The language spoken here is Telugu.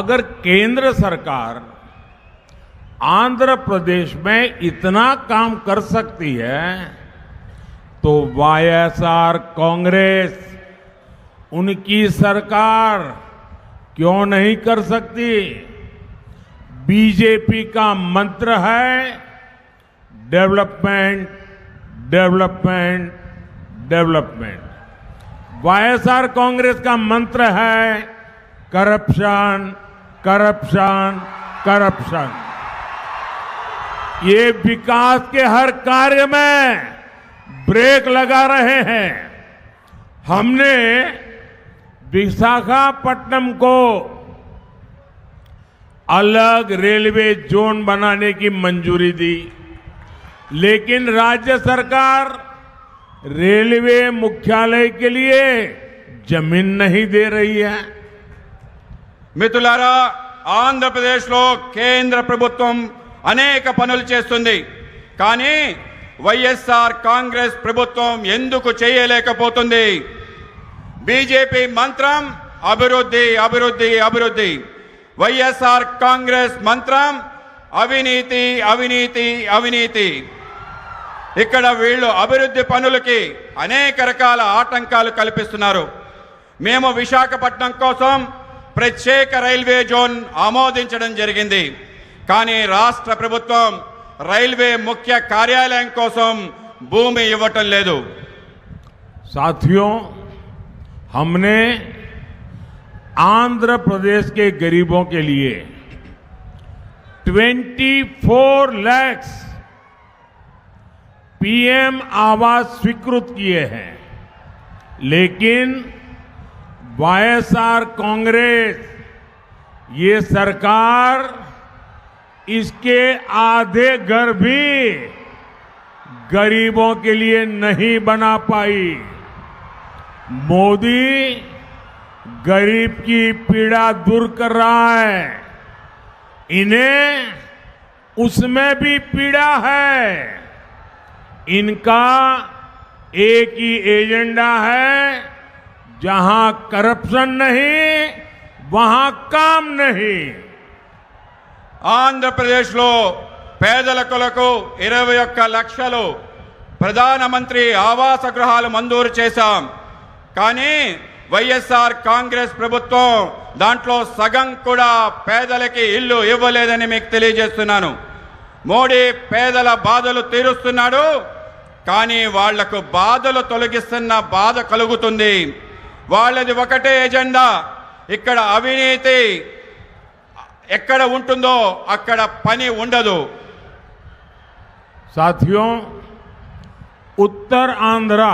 अगर केंद्र सरकार आंध्र प्रदेश में इतना काम कर सकती है तो वाईएसआर कांग्रेस उनकी सरकार क्यों नहीं कर सकती बीजेपी का मंत्र है development development development YSR Congress का मंत्र है करप्शन करप्शन करप्शन ये विकास के हर कार्य में ब्रेक लगा रहे हैं हमने विशाखापट्टनम को अलग रेलवे जोन बनाने की मंजूरी दी लेकिन राज्य सरकार रेलवे मुख्यालय के लिए जमीन नहीं दे रही है मितुलारा ఆంధ్రప్రదేశ్లో కేంద్ర ప్రభుత్వం అనేక పనులు చేస్తుంది కానీ వైఎస్ఆర్ కాంగ్రెస్ ప్రభుత్వం ఎందుకు చేయలేకపోతుంది బీజేపీ మంత్రం అభివృద్ధి అభివృద్ధి అభివృద్ధి వైఎస్ఆర్ కాంగ్రెస్ మంత్రం అవినీతి అవినీతి అవినీతి ఇక్కడ వీళ్ళు అభివృద్ధి పనులకి అనేక రకాల ఆటంకాలు కల్పిస్తున్నారు మేము విశాఖపట్నం కోసం ప్రచ్ఛేక రైల్వే జోన్ ఆమోదించడం జరిగింది కానీ రాష్ట్ర ప్రభుత్వం రైల్వే ముఖ్య కార్యాలయం కోసం భూమి ఇవ్వడం లేదు साथियों हमने आंध्र प्रदेश के गरीबों के लिए 24 लाख पीएम आवास स्वीकृत किए हैं लेकिन वाईएसआर कांग्रेस ये सरकार इसके आधे घर भी गरीबों के लिए नहीं बना पाई मोदी गरीब की पीड़ा दूर कर रहा है इन्हें उसमें भी पीड़ा है इनका एक ही एजेंडा है जहां करप्शन नहीं वहां काम नहीं ఆంధ్రప్రదేశ్లో పేదలకులకు ఇరవై ఒక్క లక్షలు ప్రధానమంత్రి ఆవాస గృహాలు మంజూరు చేశాం కానీ వైఎస్ఆర్ కాంగ్రెస్ ప్రభుత్వం దాంట్లో సగం కూడా పేదలకి ఇల్లు ఇవ్వలేదని మీకు తెలియజేస్తున్నాను మోడీ పేదల బాధలు తీరుస్తున్నాడు కానీ వాళ్లకు బాధలు తొలగిస్తున్న బాధ కలుగుతుంది వాళ్ళది ఒకటే ఎజెండా ఇక్కడ అవినీతి ఎక్కడ ఉంటుందో అక్కడ పని ఉండదు సాథియో ఉత్తర్ ఆంధ్ర